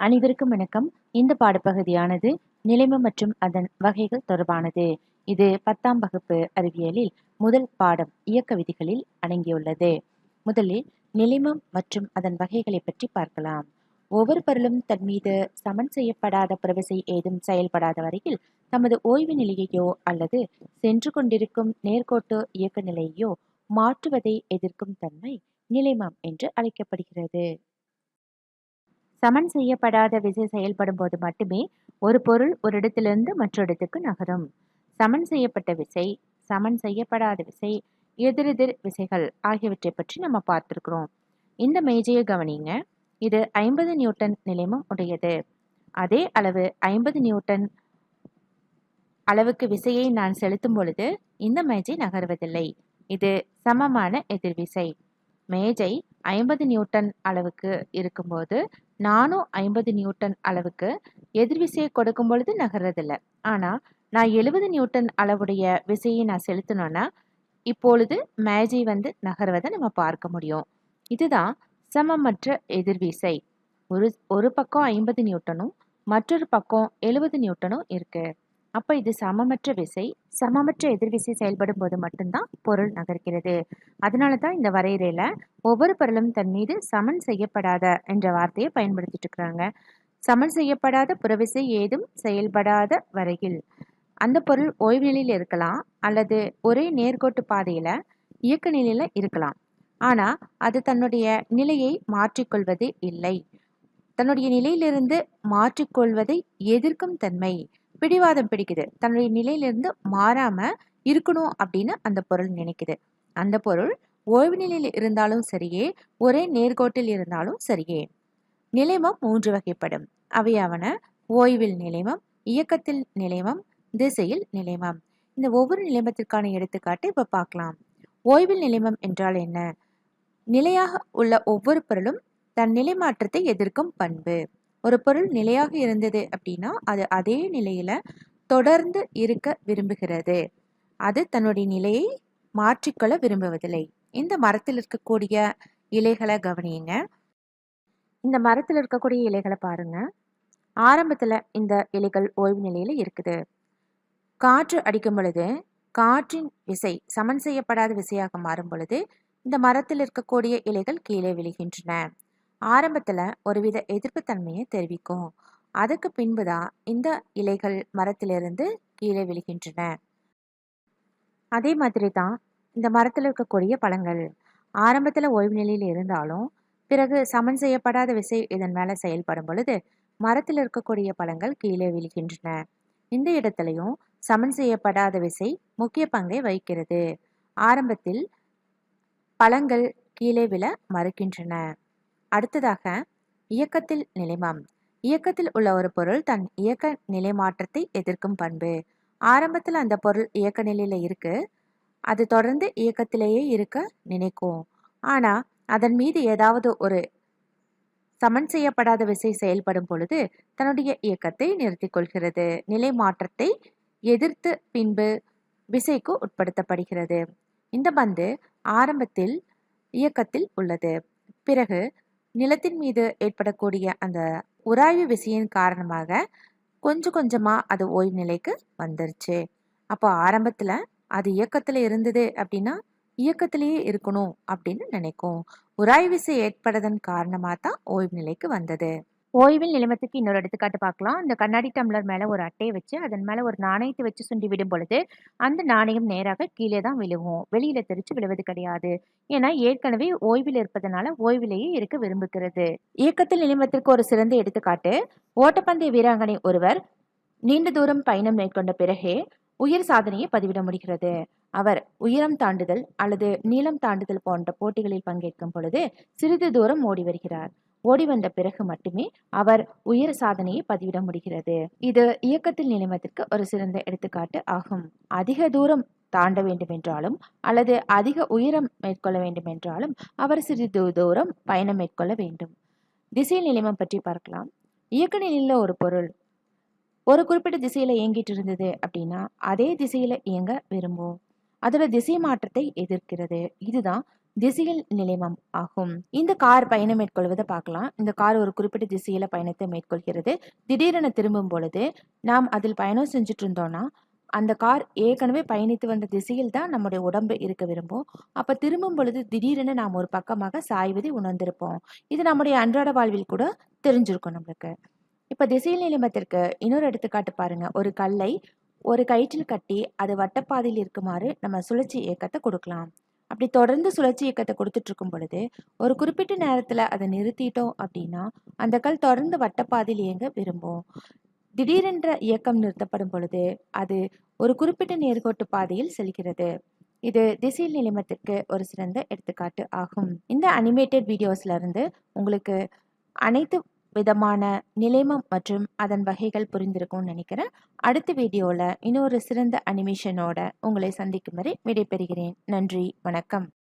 அனைவருக்கும் வணக்கம். இந்த பாடப்பகுதியானது நிலைமம் மற்றும் அதன் வகைகள் தொடர்பானது. இது பத்தாம் வகுப்பு அறிவியலில் முதல் பாடம் இயக்க விதிகளில் அடங்கியுள்ளது. முதலில் நிலைமம் மற்றும் அதன் வகைகளை பற்றி பார்க்கலாம். ஒவ்வொரு பொருளும் தன் மீது சமன் செய்யப்படாத புறவிசை ஏதும் செயல்படாத வரையில் தமது ஓய்வு நிலையையோ அல்லது சென்று கொண்டிருக்கும் நேர்கோட்டு இயக்க நிலையையோ மாற்றுவதை எதிர்க்கும் தன்மை நிலைமம் என்று அழைக்கப்படுகிறது. சமன் செய்யப்படாத விசை செயல்படும் போது மட்டுமே ஒரு பொருள் ஒரு இடத்திலிருந்து மற்றொரு இடத்துக்கு நகரும். சமன் செய்யப்பட்ட விசை சமன் செய்யப்படாத விசை எதிரெதிர் விசைகள் ஆகியவற்றை பற்றி நம்ம பார்த்துருக்குறோம். இந்த மேஜையை கவனிங்க. இது ஐம்பது நியூட்டன் நிலைமம் உடையது. அதே அளவு ஐம்பது நியூட்டன் அளவுக்கு விசையை நான் செலுத்தும் பொழுது இந்த மேஜை நகர்வதில்லை. இது சமமான எதிர்விசை. மேஜை ஐம்பது நியூட்டன் அளவுக்கு இருக்கும்போது நானும் ஐம்பது நியூட்டன் அளவுக்கு எதிர்விசையை கொடுக்கும் பொழுது நகர்றதில்ல. ஆனால் நான் எழுபது நியூட்டன் அளவுடைய விசையை நான் செலுத்தினோன்னா இப்பொழுது மேஜை வந்து நகர்வதை நம்ம பார்க்க முடியும். இதுதான் சமமற்ற எதிர்விசை ஒரு ஒரு பக்கம் ஐம்பது நியூட்டனும் மற்றொரு பக்கம் எழுபது நியூட்டனும் இருக்குது அப்போ இது சமமற்ற விசை சமமற்ற எதிர்விசை செயல்படும் போது மட்டும்தான் பொருள் நகர்கிறது. அதனால தான் இந்த வரையறையில் ஒவ்வொரு பொருளும் தன் மீது சமன் செய்யப்படாத என்ற வார்த்தையை பயன்படுத்திட்டு இருக்கிறாங்க. சமன் செய்யப்படாத புறவிசை ஏதும் செயல்படாத வரையில் அந்த பொருள் ஓய்வு நிலையில் இருக்கலாம் அல்லது ஒரே நேர்கோட்டு பாதையில் இயக்க நிலையில் இருக்கலாம். ஆனால் அது தன்னுடைய நிலையை மாற்றிக்கொள்வது இல்லை. தன்னுடைய நிலையிலிருந்து மாற்றிக்கொள்வதை எதிர்க்கும் தன்மை பிடிவாதம் பிடிக்குது. தன்னுடைய நிலையிலிருந்து மாறாம இருக்கணும் அப்படின்னு அந்த பொருள் நினைக்குது. அந்த பொருள் ஓய்வு நிலையில் இருந்தாலும் சரியே ஒரே நேர்கோட்டில் இருந்தாலும் சரியே. நிலைமம் மூன்று வகைப்படும். அவையாவன ஓய்வில் நிலைமம் இயக்கத்தில் நிலைமம் திசையில் நிலைமம். இந்த ஒவ்வொரு நிலைமத்திற்கான எடுத்துக்காட்டு இப்ப பார்க்கலாம். ஓய்வில் நிலைமம் என்றால் என்ன? நிலையாக உள்ள ஒவ்வொரு பொருளும் தன் நிலை மாற்றத்தை எதிர்க்கும் பண்பு. ஒரு பொருள் நிலையாக இருந்தது அப்படின்னா அது அதே நிலையில தொடர்ந்து இருக்க விரும்புகிறது. அது தன்னுடைய நிலையை மாற்றிக்கொள்ள விரும்புவதில்லை. இந்த மரத்தில் இருக்கக்கூடிய இலைகளை கவனியுங்க. இந்த மரத்தில் இருக்கக்கூடிய இலைகளை பாருங்க. ஆரம்பத்தில் இந்த இலைகள் ஓய்வு நிலையில் இருக்குது. காற்று அடிக்கும் பொழுது காற்றின் விசை சமன் செய்யப்படாத விசையாக மாறும் பொழுது இந்த மரத்தில் இருக்கக்கூடிய இலைகள் கீழே விழுகின்றன. ஆரம்பத்தில் ஒருவித எதிர்ப்புத்தன்மையை தெரிவிக்கும். அதுக்கு பின்புதான் இந்த இலைகள் மரத்திலிருந்து கீழே விழுகின்றன. அதே மாதிரி தான் இந்த மரத்தில் இருக்கக்கூடிய பழங்கள். ஆரம்பத்தில் ஓய்வு நிலையில் இருந்தாலும் பிறகு சமன் செய்யப்படாத விசை இதன் மேலே செயல்படும் பொழுது மரத்தில் இருக்கக்கூடிய பழங்கள் கீழே விழுகின்றன. இந்த இடத்துலையும் சமன் செய்யப்படாத விசை முக்கிய பங்கை வகிக்கிறது. ஆரம்பத்தில் பழங்கள் கீழே விழ மறுக்கின்றன. அடுத்ததாக இயக்கத்தில் நிலைமம். இயக்கத்தில் உள்ள ஒரு பொருள் தன் இயக்க நிலை மாற்றத்தை எதிர்க்கும் பண்பு. ஆரம்பத்தில் அந்த பொருள் இயக்க நிலையில இருக்கு. அது தொடர்ந்து இயக்கத்திலேயே இருக்க நினைக்கும். ஆனா அதன் மீது ஏதாவது ஒரு சமன் செய்யப்படாத விசை செயல்படும் பொழுது தன்னுடைய இயக்கத்தை நிறுத்திக் கொள்கிறது. நிலை மாற்றத்தை எதிர்த்து பின்பு விசைக்கு உட்படுத்தப்படுகிறது. இந்த பந்து ஆரம்பத்தில் இயக்கத்தில் உள்ளது. பிறகு நிலத்தின் மீது ஏற்படக்கூடிய அந்த உராய்வு விசையின் காரணமாக கொஞ்சம் கொஞ்சமாக அது ஓய்வு நிலைக்கு வந்துருச்சு. அப்போ ஆரம்பத்தில் அது இயக்கத்தில் இருந்தது அப்படின்னா இயக்கத்திலேயே இருக்கணும் அப்படின்னு நினைக்கும். உராய்வு விசை ஏற்படுறதன் காரணமாக தான் ஓய்வு நிலைக்கு வந்தது. ஓய்வில் நிலைமத்துக்கு இன்னொரு எடுத்துக்காட்டு பார்க்கலாம். இந்த கண்ணாடி டம்ளர் மேலே ஒரு அட்டையை வச்சு அதன் மேலே ஒரு நாணயத்தை வச்சு சுண்டி விடும் பொழுது அந்த நாணயம் நேராக கீழே தான் விழுகும். வெளியில தெரிச்சு விழுவது கிடையாது. ஏன்னா ஏற்கனவே ஓய்வில் இருப்பதனால ஓய்விலேயே இருக்க விரும்புகிறது. இயக்கத்தில் நிலைமத்திற்கு ஒரு சிறந்த எடுத்துக்காட்டு ஓட்டப்பந்தய வீராங்கனை ஒருவர் நீண்ட தூரம் பயணம் மேற்கொண்ட பிறகே உயர் சாதனையை பதிவிட முடிகிறது. அவர் உயரம் தாண்டுதல் அல்லது நீளம் தாண்டுதல் போன்ற போட்டிகளில் பங்கேற்கும் பொழுது சிறிது தூரம் ஓடி வருகிறார். ஓடி வந்த பிறகு மட்டுமே அவர் உயர் சாதனையை பதிவிட முடிகிறது. இது இயக்கத்தில் நிலைமத்திற்கு ஒரு சிறந்த எடுத்துக்காட்டு ஆகும். அதிக தூரம் தாண்ட வேண்டுமென்றாலும் அல்லது அதிக உயரம் மேற்கொள்ள வேண்டுமென்றாலும் அவர் சிறிது தூரம் பயணம் மேற்கொள்ள வேண்டும். திசை நிலைமம் பற்றி பார்க்கலாம். இயக்க நிலையில் ஒரு பொருள். ஒரு குறிப்பிட்ட திசையில இயங்கிட்டு இருந்தது அப்படின்னா அதே திசையில இயங்க விரும்பும். அதோட திசை மாற்றத்தை எதிர்க்கிறது. இதுதான் திசையில் நிலைமம் ஆகும். இந்த கார் பயணம் மேற்கொள்வதை பார்க்கலாம். இந்த கார் ஒரு குறிப்பிட்ட திசையில பயணத்தை மேற்கொள்கிறது. திடீரென திரும்பும் பொழுது நாம் அதில் பயணம் செஞ்சுட்டு இருந்தோம்னா அந்த கார் ஏற்கனவே பயணித்து வந்த திசையில் தான் நம்முடைய உடம்பு இருக்க விரும்பும். அப்ப திரும்பும் பொழுது திடீரென நாம் ஒரு பக்கமாக சாய்வதை உணர்ந்திருப்போம். இது நம்முடைய அன்றாட வாழ்வில் கூட தெரிஞ்சிருக்கும் நம்மளுக்கு. இப்ப திசையில் நிலைமத்திற்கு இன்னொரு எடுத்துக்காட்டு பாருங்க. ஒரு கல்லை ஒரு கயிற்றில் கட்டி அது வட்டப்பாதையில் இருக்குமாறு நம்ம சுழற்சி இயக்கத்தை கொடுக்கலாம். அப்படி தொடர்ந்து சுழற்சி இயக்கத்தை கொடுத்துட்டு இருக்கும் பொழுது ஒரு குறிப்பிட்ட நேரத்தில் அதை நிறுத்திட்டோம் அப்படின்னா அந்த கல் தொடர்ந்து வட்டப்பாதையில் இயங்க விரும்பும். திடீரென்ற இயக்கம் நிறுத்தப்படும் பொழுது அது ஒரு குறிப்பிட்ட நேர்கோட்டு பாதையில் செல்கிறது. இது திசையில் நிலைமத்திற்கு ஒரு சிறந்த எடுத்துக்காட்டு ஆகும். இந்த அனிமேட்டட் வீடியோஸ்ல இருந்து உங்களுக்கு அனைத்து விதமான நிலைமம் மற்றும் அதன் வகைகள் புரிந்திருக்கும்னு நினைக்கிறேன். அடுத்த வீடியோவில் இன்னொரு சிறந்த அனிமேஷனோட உங்களை சந்திக்கும் வரை விடைபெறுகிறேன். நன்றி வணக்கம்.